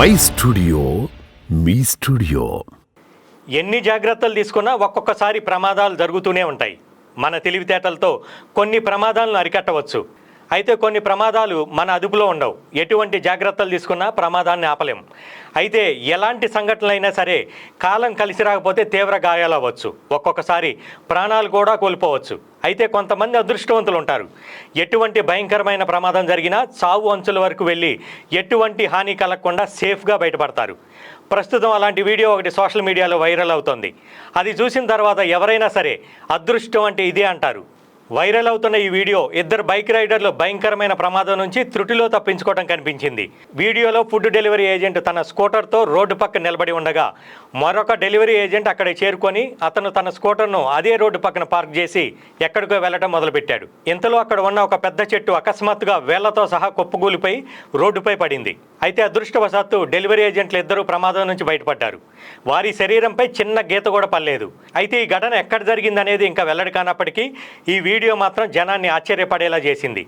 My studio me studio. ఎన్ని జాగ్రత్తలు తీసుకున్నా ఒక్కొక్కసారి ప్రమాదాలు జరుగుతూనే ఉంటాయి. మన తెలివితేటలతో కొన్ని ప్రమాదాలను అరికట్టవచ్చు. అయితే కొన్ని ప్రమాదాలు మన అదుపులో ఉండవు. ఎటువంటి జాగ్రత్తలు తీసుకున్నా ప్రమాదాన్ని ఆపలేం. అయితే ఎలాంటి సంఘటనలైనా సరే కాలం కలిసి రాకపోతే తీవ్ర గాయాలు అవ్వచ్చు. ఒక్కొక్కసారి ప్రాణాలు కూడా కోల్పోవచ్చు. అయితే కొంతమంది అదృష్టవంతులు ఉంటారు. ఎటువంటి భయంకరమైన ప్రమాదం జరిగినా చావు అంచుల వరకు వెళ్ళి ఎటువంటి హాని కలగకుండా సేఫ్గా బయటపడతారు. ప్రస్తుతం అలాంటి వీడియో ఒకటి సోషల్ మీడియాలో వైరల్ అవుతుంది. అది చూసిన తర్వాత ఎవరైనా సరే అదృష్టం అంటే ఇదే అంటారు. వైరల్ అవుతున్న ఈ వీడియో ఇద్దరు బైక్ రైడర్లు భయంకరమైన ప్రమాదం నుంచి త్రుటిలో తప్పించుకోవడం కనిపించింది. వీడియోలో ఫుడ్ డెలివరీ ఏజెంట్ తన స్కూటర్తో రోడ్డు పక్క నిలబడి ఉండగా మరొక డెలివరీ ఏజెంట్ అక్కడ చేరుకొని అతను తన స్కూటర్ను అదే రోడ్డు పక్కన పార్క్ చేసి ఎక్కడికో వెళ్ళడం మొదలుపెట్టాడు. ఇంతలో అక్కడ ఉన్న ఒక పెద్ద చెట్టు అకస్మాత్తుగా వేళ్ళతో సహా కుప్పగూలిపై రోడ్డుపై పడింది. అయితే అదృష్టవశాత్తు డెలివరీ ఏజెంట్లు ఇద్దరు ప్రమాదం నుంచి బయటపడ్డారు. వారి శరీరంపై చిన్న గీత కూడా పడలేదు. అయితే ఈ ఘటన ఎక్కడ జరిగిందనేది ఇంకా వెల్లడి కానప్పటికీ ఈ వీడియో మాత్రం జనాన్ని ఆశ్చర్యపడేలా చేసింది.